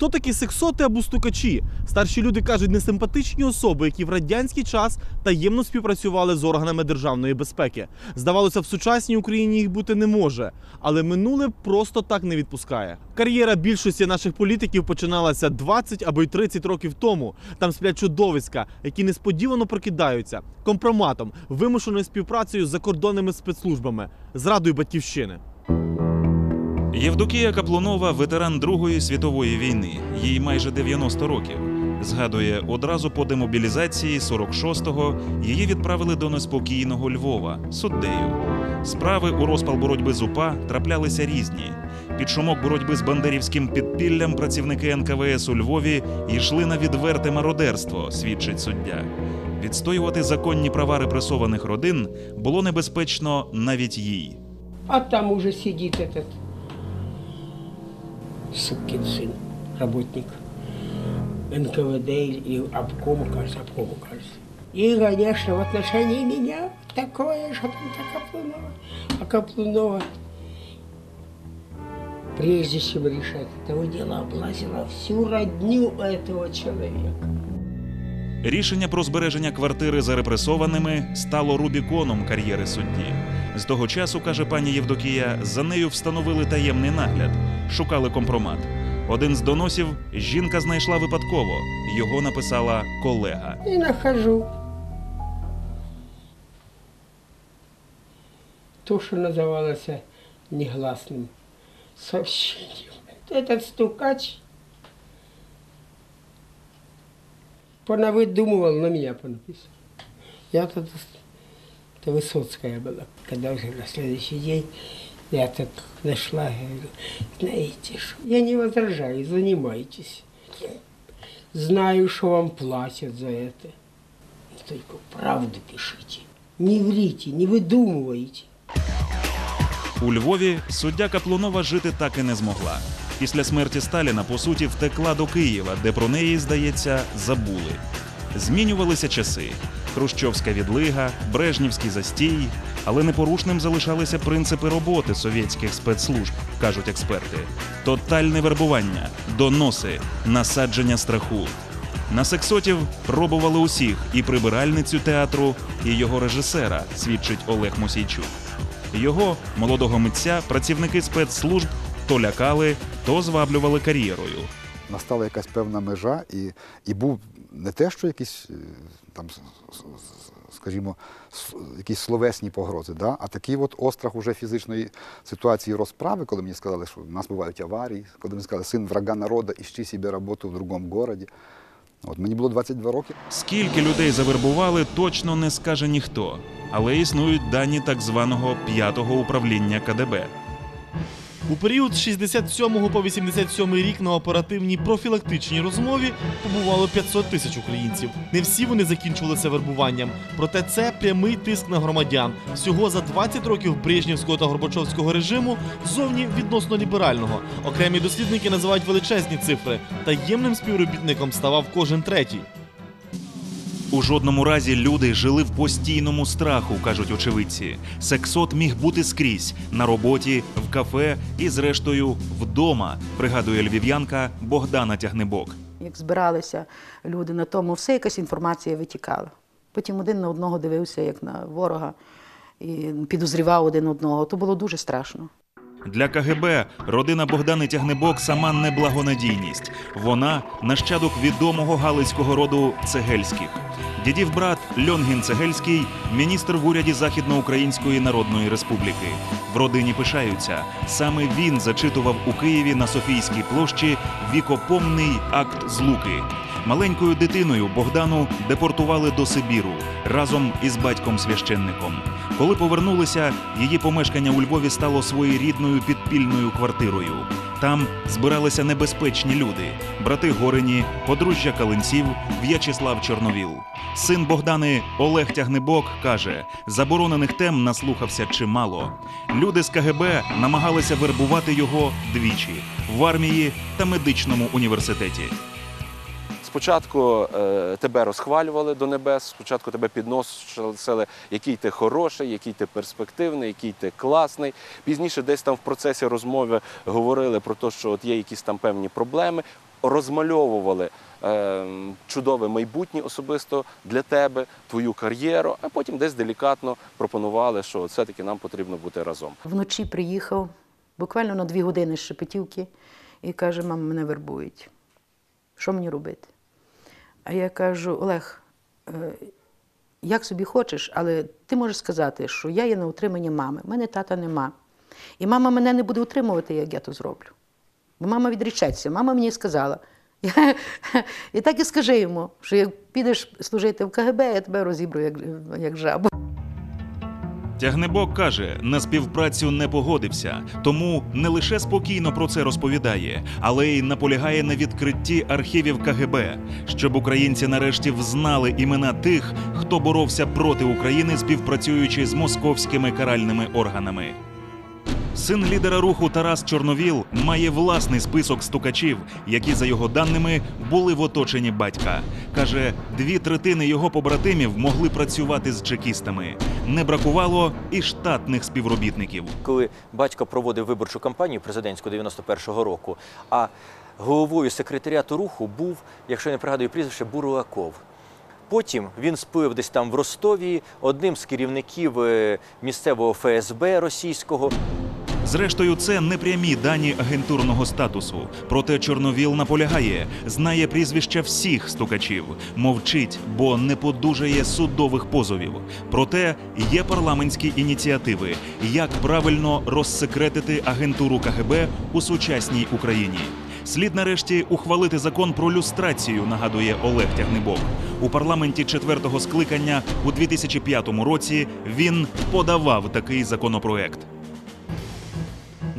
Хто такі сексоти або стукачі? Старші люди кажуть, несимпатичні особи, які в радянський час таємно співпрацювали з органами державної безпеки. Здавалося, в сучасній Україні їх бути не може, але минуле просто так не відпускає. Кар'єра більшості наших політиків починалася 20 або й 30 років тому. Там сплять чудовиська, які несподівано прокидаються компроматом, вимушеною співпрацею з закордонними спецслужбами, зрадою батьківщини. Євдокія Каплунова ветеран Другої світової війни. Їй майже 90 років. Згадує, одразу по демобілізації 46-го її відправили до неспокійного Львова суддею. Справи у розпал боротьби з УПА траплялися різні. Під шумок боротьби з бандерівським підпіллям працівники НКВС у Львові йшли на відверте мародерство, свідчить суддя. Відстоювати законні права репресованих родин було небезпечно навіть їй. А там уже сидит этот сукин сын, работник НКВД и обкома, кажется, обкома, кажется. И, конечно, в отношении меня такое, что там так Каплунова. А Каплунова, прежде чем решать этого дела, облазила всю родню этого человека. Рішення про збереження квартири за репресованими стало рубіконом кар'єри судді. З того часу, каже пані Євдокія, за нею встановили таємний нагляд, шукали компромат. Один з доносів жінка знайшла випадково. Його написала колега. И нахожу то, что называлось негласным сообщением. Этот стукач понавыдумывал, на меня понаписал. Я тут, это Высоцкая была, когда уже на следующий день я так нашла, я говорю, знаете что, я не возражаю, занимайтесь. Знаю, что вам платят за это. Только правду пишите. Не врите, не выдумывайте. У Львові суддя Каплунова жити так і не змогла. Після смерті Сталіна, по суті, втекла до Києва, де про неї, здається, забули. Змінювалися часи: Хрущовська відлига, Брежнівський застій, але непорушним залишалися принципи роботи совєтських спецслужб, кажуть експерти: тотальне вербування, доноси, насадження страху. На сексотів пробували усіх і прибиральницю театру, і його режисера, свідчить Олег Мосійчук. Його, молодого митця, працівники спецслужб то лякали, то зваблювали кар'єрою. настала якась певна межа, і, і був не те, що якісь е, там, скажімо, якісь словесні погрози, да? а такий от острах уже фізичної ситуації розправи, коли мені сказали, що в нас бувають аварії, коли мені сказали, син врага народу, іщи собі роботу в другому городі. От мені було 22 роки. Скільки людей завербували, точно не скаже ніхто, але існують дані так званого п'ятого управління КДБ. У період з 67 по 87 рік на оперативній профілактичній розмові побувало 500 тисяч українців. Не всі вони закінчувалися вербуванням, проте це прямий тиск на громадян. Всього за 20 років Брежнівського та Горбачовського режиму зовні відносно ліберального. Окремі дослідники називають величезні цифри. Таємним співробітником ставав кожен третій. У жодному разі люди жили в постійному страху, кажуть очевидці. Сексот міг бути скрізь на роботі, в кафе і, зрештою, вдома, пригадує львів'янка Богдана Тягнебок. Як збиралися люди на тому, все якась інформація витікала. Потім один на одного дивився, як на ворога, і підозрівав один одного. То було дуже страшно. Для КГБ родина Богдани Тягнебок сама неблагонадійність. Вона нащадок відомого галицького роду Цегельських. Дідів брат Льонгін Цегельський міністр в уряді Західноукраїнської Народної Республіки. В родині пишаються. Саме він зачитував у Києві на Софійській площі вікопомний акт злуки. Маленькою дитиною Богдану депортували до Сибіру разом із батьком священником. Коли повернулися, її помешкання у Львові стало своєрідною підпільною квартирою. Там збиралися небезпечні люди: брати Горині, подружжя Калинців, В'ячеслав Чорновіл. Син Богдани Олег Тягнебок каже: заборонених тем наслухався чимало. Люди з КГБ намагалися вербувати його двічі в армії та медичному університеті. Спочатку е, тебе розхвалювали до небес, спочатку тебе підносили, який ти хороший, який ти перспективний, який ти класний. Пізніше десь там в процесі розмови говорили про те, що от є якісь там певні проблеми. розмальовували е, чудове майбутнє особисто для тебе, твою кар'єру, а потім десь делікатно пропонували, що все-таки нам потрібно бути разом. Вночі приїхав, буквально на дві години з Шепетівки, і каже, мама, мене вербують. Що мені робити? А я кажу, Олег, е, як собі хочеш, але ти можеш сказати, що я є на утриманні мами, в мене тата нема. І мама мене не буде утримувати, як я то зроблю. Бо мама відрічеться, Мама мені сказала. Я, і так і скажи йому, що як підеш служити в КГБ, я тебе розібру як, як жабу. Тягнебок каже, на співпрацю не погодився, тому не лише спокійно про це розповідає, але й наполягає на відкритті архівів КГБ, щоб українці нарешті взнали імена тих, хто боровся проти України, співпрацюючи з московськими каральними органами. Син лідера руху Тарас Чорновіл має власний список стукачів, які, за його даними, були в оточенні батька. Каже, дві третини його побратимів могли працювати з чекістами. Не бракувало і штатних співробітників. коли батько проводив виборчу кампанію президентську 91-го року, а головою секретаріату руху був, якщо не пригадую прізвище, Бурлаков. Потім він спив десь там в Ростові одним з керівників е, місцевого ФСБ російського. Зрештою, це не прямі дані агентурного статусу. Проте Чорновіл наполягає, знає прізвища всіх стукачів, мовчить, бо не подужає судових позовів. Проте є парламентські ініціативи, як правильно розсекретити агентуру КГБ у сучасній Україні. Слід нарешті ухвалити закон про люстрацію, нагадує Олег Тягнебок. У парламенті четвертого скликання у 2005 році він подавав такий законопроект.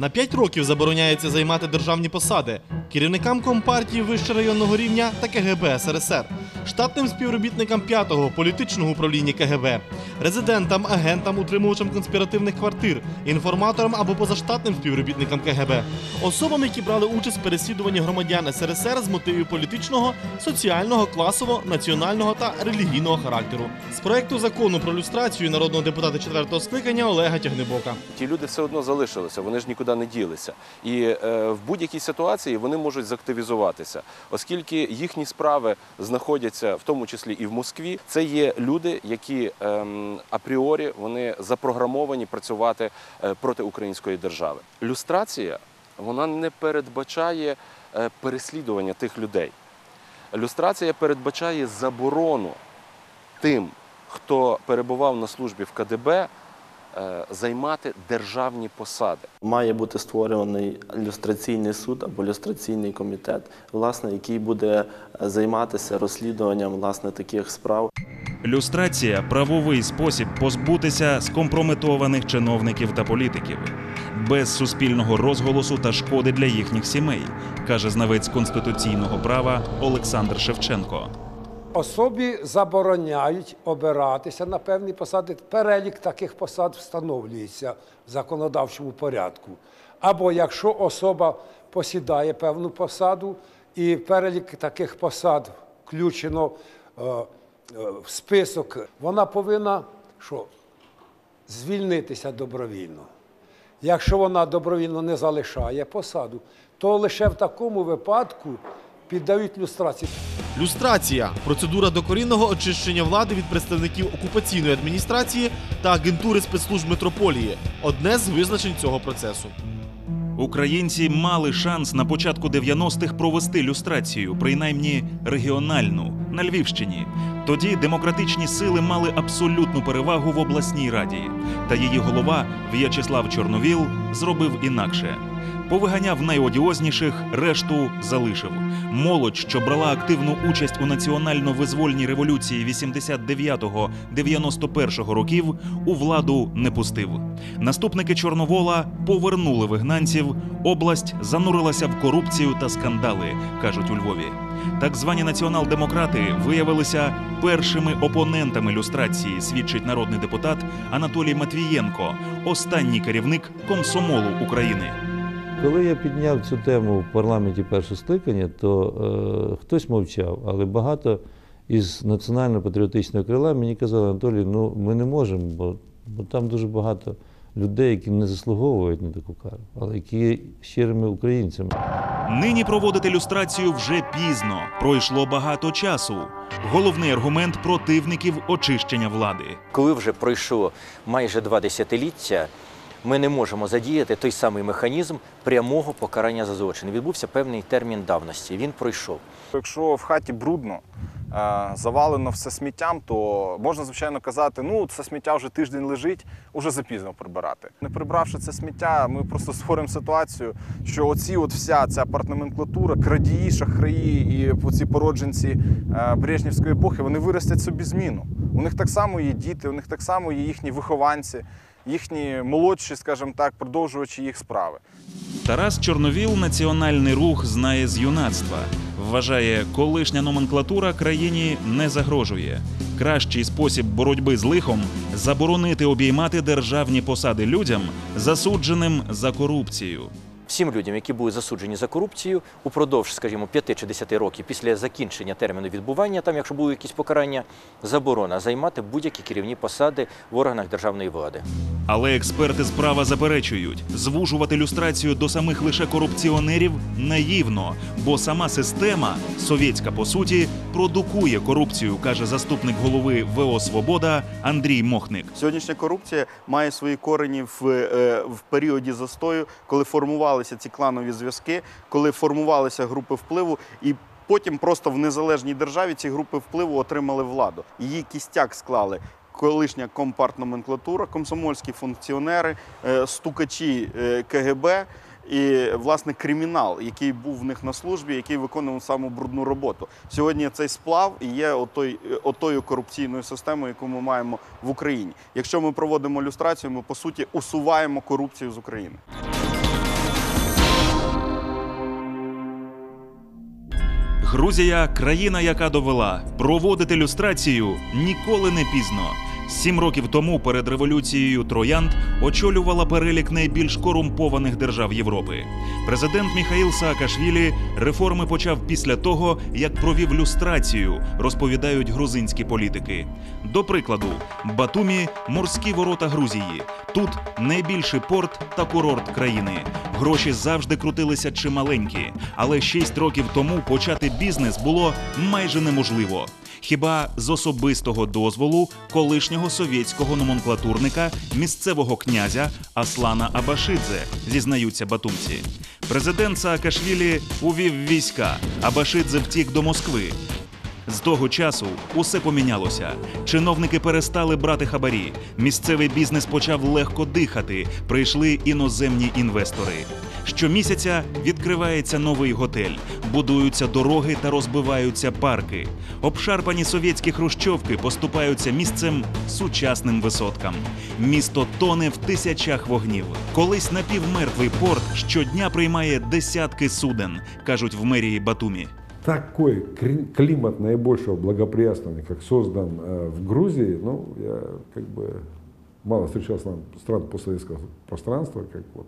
На 5 років забороняється займати державні посади. Керівникам компартії вищорайонного рівня та КГБ СРСР, штатним співробітникам 5-го політичного управління КГБ, резидентам, агентам, утримувачам конспіративних квартир, інформаторам або позаштатним співробітникам КГБ, особам, які брали участь в переслідуванні громадян СРСР з мотивів політичного, соціального, класового, національного та релігійного характеру. З проекту закону про люстрацію народного депутата 4-го скликання Олега Тягнебока. Ті люди все одно залишилися, вони ж нікуди не ділися. І е, в будь-якій ситуації вони можуть заактивізуватися, оскільки їхні справи знаходяться в тому числі і в Москві. Це є люди, які ем, апріорі вони запрограмовані працювати е, проти української держави. Люстрація вона не передбачає е, переслідування тих людей. Люстрація передбачає заборону тим, хто перебував на службі в КДБ, займати державні посади. Має бути створений люстраційний суд або люстраційний комітет, власне, який буде е, займатися розслідуванням власне таких справ. Люстрація правовий спосіб позбутися скомпрометованих чиновників та політиків без суспільного розголосу та шкоди для їхніх сімей, каже знавець конституційного права Олександр Шевченко. Особі забороняють обиратися на певні посади. Перелік таких посад встановлюється в законодавчому порядку. Або якщо особа посідає певну посаду, і перелік таких посад включено е, е, в список, вона повинна що? звільнитися добровільно. Якщо вона добровільно не залишає посаду, то лише в такому випадку піддають люстрації. Люстрація процедура докорінного очищення влади від представників окупаційної адміністрації та агентури спецслужб метрополії одне з визначень цього процесу. Українці мали шанс на початку 90-х провести люстрацію, принаймні регіональну, на Львівщині. Тоді демократичні сили мали абсолютну перевагу в обласній раді. Та її голова В'ячеслав Чорновіл зробив інакше. Повиганяв найодіозніших, решту залишив. Молодь, що брала активну участь у національно-визвольній революції 89-91 років, у владу не пустив. Наступники Чорновола повернули вигнанців. Область занурилася в корупцію та скандали, кажуть у Львові. Так звані націонал-демократи виявилися першими опонентами люстрації, свідчить народний депутат Анатолій Матвієнко, останній керівник комсомолу України. Коли я підняв цю тему в парламенті першого скликання, то е, хтось мовчав, але багато із національно-патріотичного крила мені казали, Анатолій, ну ми не можемо, бо, бо там дуже багато людей, які не заслуговують на таку кару, але які є щирими українцями. Нині проводити люстрацію вже пізно. Пройшло багато часу. Головний аргумент противників очищення влади. Коли вже пройшло майже два десятиліття, ми не можемо задіяти той самий механізм прямого покарання за злочин. Відбувся певний термін давності. Він пройшов. Якщо в хаті брудно, е, завалено все сміттям, то можна звичайно казати, ну це сміття вже тиждень лежить, уже запізно прибирати. Не прибравши це сміття, ми просто створимо ситуацію, що оці от вся ця партноменклатура, крадії, шахраї і оці породженці е, Брежнівської епохи, вони виростять собі зміну. У них так само є діти, у них так само є їхні вихованці, їхні молодші, скажімо так, продовжувачі їх справи. Тарас Чорновіл національний рух знає з юнацтва. Вважає, колишня номенклатура країні не загрожує. Кращий спосіб боротьби з лихом заборонити обіймати державні посади людям, засудженим за корупцію. Всім людям, які були засуджені за корупцію, упродовж, скажімо, 5 чи 10 років після закінчення терміну відбування, там, якщо були якісь покарання, заборона займати будь-які керівні посади в органах державної влади. Але експерти з права заперечують, звужувати люстрацію до самих лише корупціонерів наївно, бо сама система, совєтська по суті, продукує корупцію, каже заступник голови ВО Свобода Андрій Мохник. Сьогоднішня корупція має свої корені в, е, в періоді застою, коли формувалися ці кланові зв'язки, коли формувалися групи впливу, і потім просто в незалежній державі ці групи впливу отримали владу. Її кістяк склали. Колишня компартноменклатура, комсомольські функціонери, е, стукачі е, КГБ і власне кримінал, який був в них на службі, який виконував саму брудну роботу. Сьогодні цей сплав і є отой, е, отою корупційною системою, яку ми маємо в Україні. Якщо ми проводимо люстрацію, ми по суті усуваємо корупцію з України. Грузія країна, яка довела проводити люстрацію ніколи не пізно. Сім років тому перед революцією Троянд очолювала перелік найбільш корумпованих держав Європи. Президент Міхаїл Саакашвілі реформи почав після того, як провів люстрацію, розповідають грузинські політики. До прикладу, Батумі морські ворота Грузії. Тут найбільший порт та курорт країни. Гроші завжди крутилися чималенькі, але шість років тому почати бізнес було майже неможливо. Хіба з особистого дозволу колишнього совєтського номенклатурника місцевого князя Аслана Абашидзе, зізнаються батумці. Президент Саакашвілі увів війська, Абашидзе втік до Москви. З того часу усе помінялося. Чиновники перестали брати хабарі. Місцевий бізнес почав легко дихати. Прийшли іноземні інвестори. Щомісяця відкривається новий готель, будуються дороги та розбиваються парки. Обшарпані совєтські хрущовки поступаються місцем сучасним висоткам. Місто тоне в тисячах вогнів. Колись напівмертвий порт щодня приймає десятки суден, кажуть в мерії Батумі такой кри- климат наибольшего благоприятствования, как создан э, в Грузии, ну, я как бы мало встречал стран, стран постсоветского пространства, как вот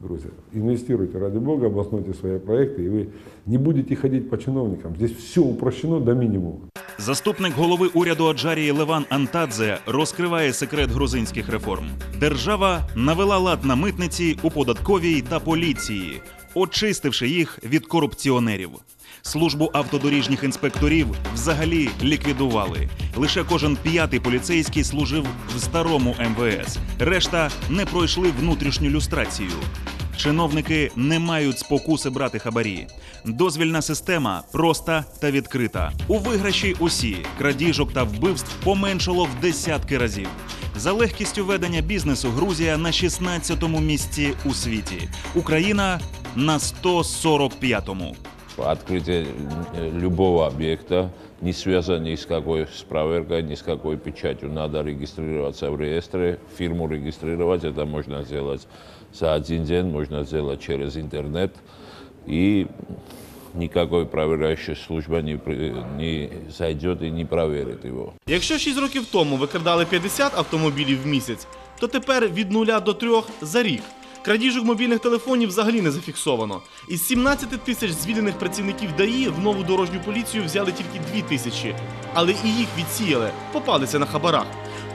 Грузия. Инвестируйте, ради бога, обоснуйте свои проекты, и вы не будете ходить по чиновникам. Здесь все упрощено до минимума. Заступник голови уряду Аджарії Леван Антадзе розкриває секрет грузинських реформ. Держава навела лад на митниці, у податковій та поліції, очистивши їх від корупціонерів. Службу автодоріжніх інспекторів взагалі ліквідували. Лише кожен п'ятий поліцейський служив в старому МВС. Решта не пройшли внутрішню люстрацію. Чиновники не мають спокуси брати хабарі. Дозвільна система проста та відкрита. У виграші усі крадіжок та вбивств поменшало в десятки разів. За легкістю ведення бізнесу Грузія на 16-му місці у світі. Україна на 145-му Открытие э, любого объекта, не связано ни с какой с проверкой, ни с какой печатью. Надо регистрироваться в реестре, фирму регистрировать. Это можно сделать за один день, можно сделать через интернет. И никакой проверяющая служба не, при- не зайдет и не проверит его. Якщо 6 років тому викрадали 50 автомобілів в місяць, то тепер від 0 до 3 за рік. Крадіжок мобільних телефонів взагалі не зафіксовано. Із 17 тисяч звільнених працівників ДАІ в нову дорожню поліцію взяли тільки 2 тисячі, але і їх відсіяли, попалися на хабарах.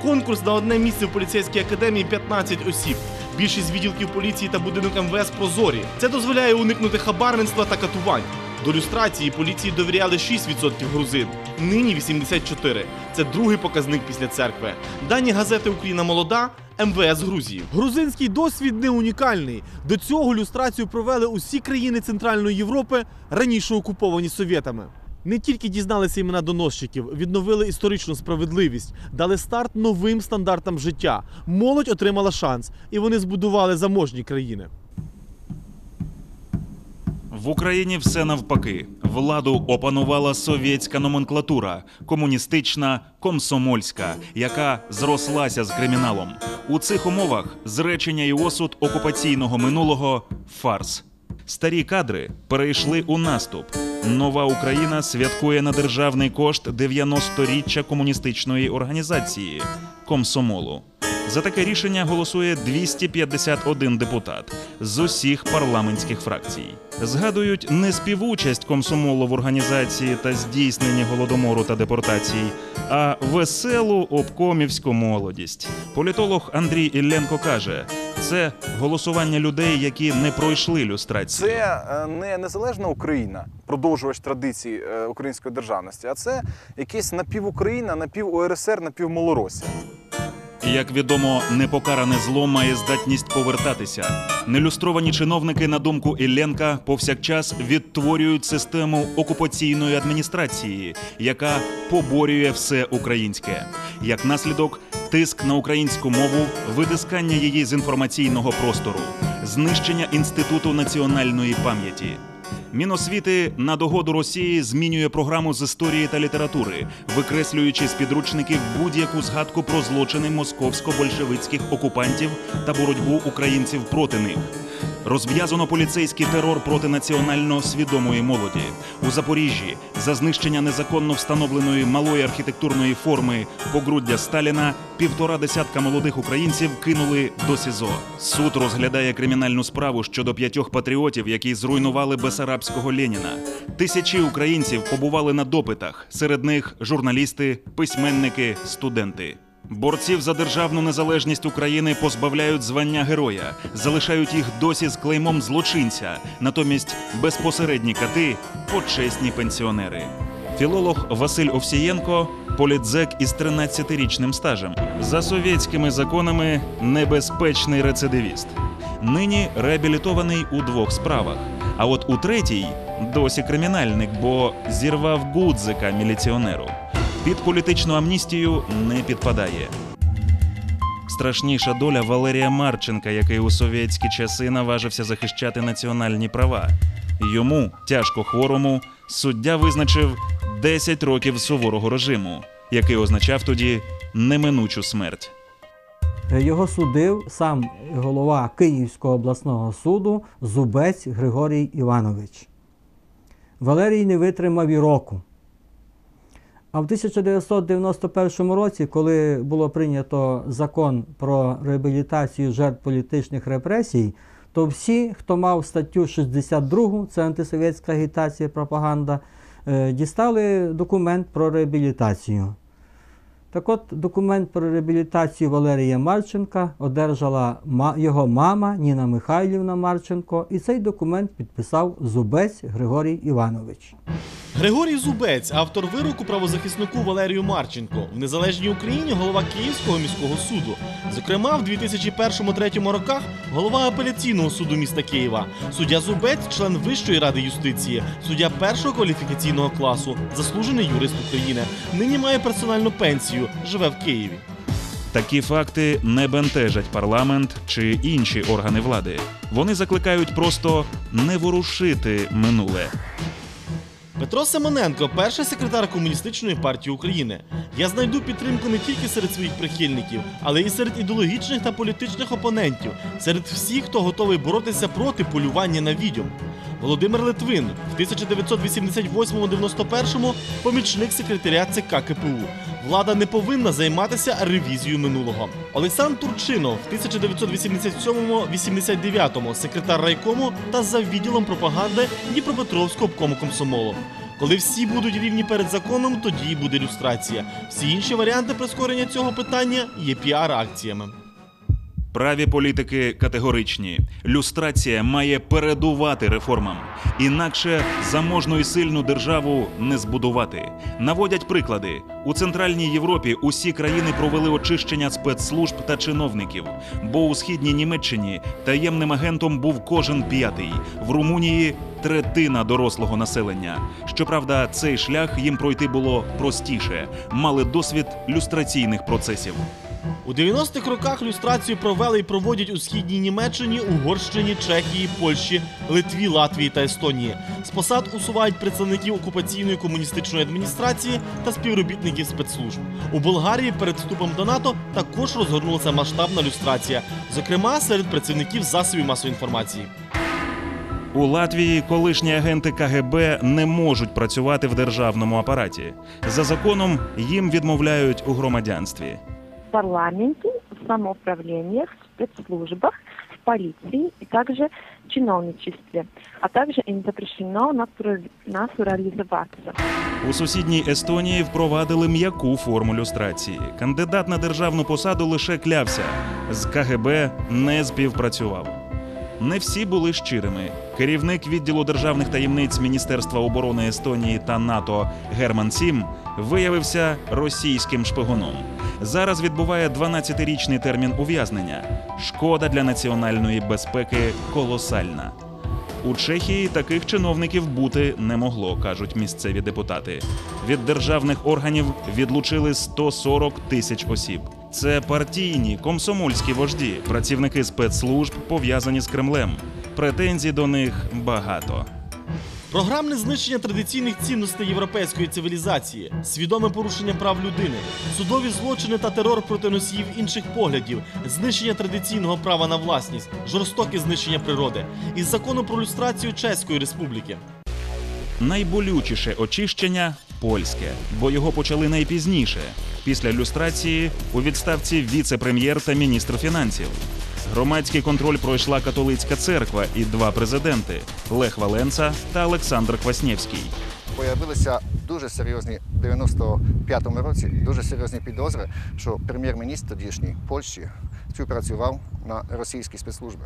Конкурс на одне місце в поліцейській академії 15 осіб. Більшість відділків поліції та будинок МВС прозорі. Це дозволяє уникнути хабарництва та катувань. До люстрації поліції довіряли 6% грузин, нині 84%. Це другий показник після церкви. Дані газети Україна молода. МВС Грузії. Грузинський досвід не унікальний. До цього люстрацію провели усі країни Центральної Європи, раніше окуповані совєтами. Не тільки дізналися імена доносчиків, відновили історичну справедливість, дали старт новим стандартам життя. Молодь отримала шанс, і вони збудували заможні країни. В Україні все навпаки. Владу опанувала совєтська номенклатура, комуністична, комсомольська, яка зрослася з криміналом. У цих умовах зречення і осуд окупаційного минулого фарс. Старі кадри перейшли у наступ. Нова Україна святкує на державний кошт 90-річчя комуністичної організації комсомолу. За таке рішення голосує 251 депутат з усіх парламентських фракцій. Згадують не співучасть комсомолу в організації та здійсненні голодомору та депортацій, а веселу обкомівську молодість. Політолог Андрій Ілленко каже: це голосування людей, які не пройшли люстрацію. Це е, не незалежна Україна, продовжувач традицій е, української державності, а це якесь напівукраїна, напів УРСР, напівмалоросія. Як відомо, непокаране зло має здатність повертатися. Нелюстровані чиновники, на думку Ілленка, повсякчас відтворюють систему окупаційної адміністрації, яка поборює все українське. Як наслідок, тиск на українську мову, витискання її з інформаційного простору, знищення інституту національної пам'яті. Міносвіти на догоду Росії змінює програму з історії та літератури, викреслюючи з підручників будь-яку згадку про злочини московсько-большевицьких окупантів та боротьбу українців проти них. Розв'язано поліцейський терор проти національно свідомої молоді у Запоріжжі за знищення незаконно встановленої малої архітектурної форми погруддя Сталіна. Півтора десятка молодих українців кинули до СІЗО. Суд розглядає кримінальну справу щодо п'ятьох патріотів, які зруйнували Бесарабського Леніна. Тисячі українців побували на допитах. Серед них журналісти, письменники, студенти. Борців за державну незалежність України позбавляють звання героя, залишають їх досі з клеймом злочинця. Натомість безпосередні кати почесні пенсіонери. Філолог Василь Овсієнко політзек із 13-річним стажем. За совєтськими законами небезпечний рецидивіст. Нині реабілітований у двох справах. А от у третій досі кримінальник, бо зірвав гудзика міліціонеру. Під політичну амністію не підпадає. Страшніша доля Валерія Марченка, який у совєтські часи наважився захищати національні права. Йому, тяжко хворому, суддя визначив 10 років суворого режиму, який означав тоді неминучу смерть. Його судив сам голова Київського обласного суду Зубець Григорій Іванович. Валерій не витримав і року. А в 1991 році, коли було прийнято закон про реабілітацію жертв політичних репресій, то всі, хто мав статтю 62, це антисовєтська агітація, пропаганда, е, дістали документ про реабілітацію. Так от, документ про реабілітацію Валерія Марченка одержала його мама Ніна Михайлівна Марченко, і цей документ підписав Зубець Григорій Іванович. Григорій Зубець, автор вироку правозахиснику Валерію Марченко, в незалежній Україні голова Київського міського суду. Зокрема, в 2001-2003 роках голова апеляційного суду міста Києва. Суддя Зубець, член Вищої ради юстиції, суддя першого кваліфікаційного класу, заслужений юрист України. Нині має персональну пенсію, живе в Києві. Такі факти не бентежать парламент чи інші органи влади. Вони закликають просто не ворушити минуле. Петро Симоненко, перший секретар комуністичної партії України. Я знайду підтримку не тільки серед своїх прихильників, але й серед ідеологічних та політичних опонентів, серед всіх, хто готовий боротися проти полювання на відьом. Володимир Литвин в 1988-91 помічник секретаря ЦК КПУ. Влада не повинна займатися ревізією минулого. Олександр Турчинов в 1987-89 секретар райкому та за відділом пропаганди Дніпропетровського обкому комсомолу. Коли всі будуть рівні перед законом, тоді й буде люстрація. Всі інші варіанти прискорення цього питання є піар-акціями. Праві політики категоричні. Люстрація має передувати реформам. Інакше заможну і сильну державу не збудувати. Наводять приклади. У Центральній Європі усі країни провели очищення спецслужб та чиновників. Бо у східній Німеччині таємним агентом був кожен п'ятий. В Румунії третина дорослого населення. Щоправда, цей шлях їм пройти було простіше. Мали досвід люстраційних процесів. У 90-х роках люстрацію провели і проводять у східній Німеччині, Угорщині, Чехії, Польщі, Литві, Латвії та Естонії. З посад усувають представників окупаційної комуністичної адміністрації та співробітників спецслужб. У Болгарії перед вступом до НАТО також розгорнулася масштабна люстрація, зокрема серед працівників засобів масової інформації. У Латвії колишні агенти КГБ не можуть працювати в державному апараті. За законом їм відмовляють у громадянстві. Парламенте, в самоуправлениях, в спецслужбах, в полиции и также в чиновничестве. А также им запрещено натура- натурализоваться. У сусідній Естонії впровадили м'яку форму люстрації. Кандидат на державну посаду лише клявся. З КГБ не співпрацював. Не всі були щирими. Керівник відділу державних таємниць Міністерства оборони Естонії та НАТО Герман Сім виявився російським шпигуном. Зараз відбуває 12-річний термін ув'язнення. Шкода для національної безпеки колосальна. У Чехії таких чиновників бути не могло, кажуть місцеві депутати. Від державних органів відлучили 140 тисяч осіб. Це партійні комсомольські вожді, працівники спецслужб пов'язані з Кремлем. Претензій до них багато. Програмне знищення традиційних цінностей європейської цивілізації, свідоме порушення прав людини, судові злочини та терор проти носіїв інших поглядів, знищення традиційного права на власність, жорстоке знищення природи із закону про люстрацію Чеської республіки. Найболючіше очищення польське, бо його почали найпізніше після люстрації у відставці віце-прем'єр та міністр фінансів. Громадський контроль пройшла католицька церква і два президенти Лех Валенца та Олександр Кваснєвський. Появилися дуже серйозні в 95-му році дуже серйозні підозри, що прем'єр-міністр тодішній Польщі співпрацював на російські спецслужби.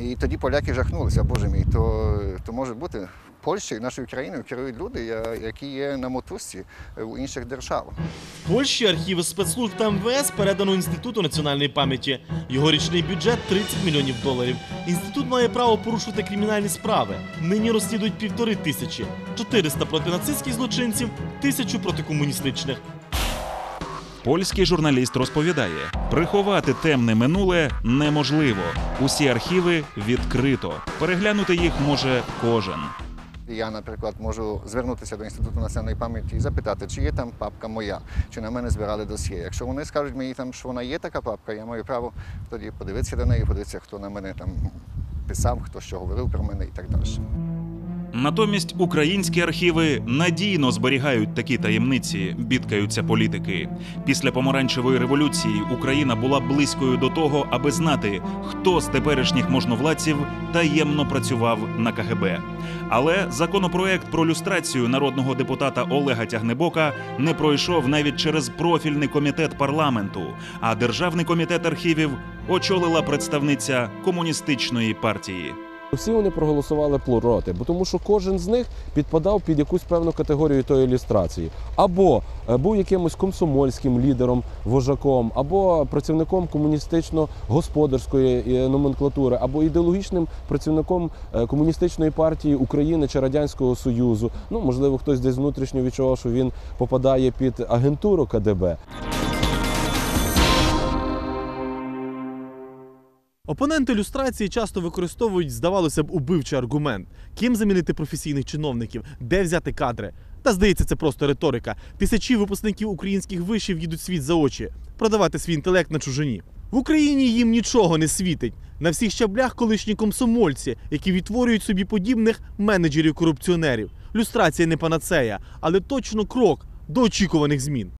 І тоді поляки жахнулися, боже мій, то, то може бути Польщею, нашою країною керують люди, які є на мотузці у інших держав. В Польщі архіви спецслужб та МВС передано Інституту національної пам'яті. Його річний бюджет 30 мільйонів доларів. Інститут має право порушувати кримінальні справи. Нині розслідують півтори тисячі, 400 проти нацистських злочинців, тисячу проти комуністичних. Польський журналіст розповідає: приховати темне минуле неможливо. Усі архіви відкрито. Переглянути їх може кожен. Я, наприклад, можу звернутися до Інституту національної пам'яті і запитати, чи є там папка моя, чи на мене збирали досьє. Якщо вони скажуть мені там, що вона є така папка, я маю право тоді подивитися до неї, подивитися, хто на мене там писав, хто що говорив про мене і так далі. Натомість українські архіви надійно зберігають такі таємниці, бідкаються політики. Після помаранчевої революції Україна була близькою до того, аби знати, хто з теперішніх можновладців таємно працював на КГБ. Але законопроект про люстрацію народного депутата Олега Тягнебока не пройшов навіть через профільний комітет парламенту. А державний комітет архівів очолила представниця комуністичної партії. Всі вони проголосували проти, бо тому що кожен з них підпадав під якусь певну категорію тої ілюстрації. Або е, був якимось комсомольським лідером, вожаком, або працівником комуністично-господарської е, номенклатури, або ідеологічним працівником е, комуністичної партії України чи Радянського Союзу. Ну, можливо, хтось десь внутрішньо відчував, що він попадає під агентуру КДБ. Опоненти люстрації часто використовують, здавалося б, убивчий аргумент: ким замінити професійних чиновників, де взяти кадри. Та здається, це просто риторика. Тисячі випускників українських вишів їдуть світ за очі, продавати свій інтелект на чужині. В Україні їм нічого не світить. На всіх щаблях колишні комсомольці, які відтворюють собі подібних менеджерів-корупціонерів. Люстрація не панацея, але точно крок до очікуваних змін.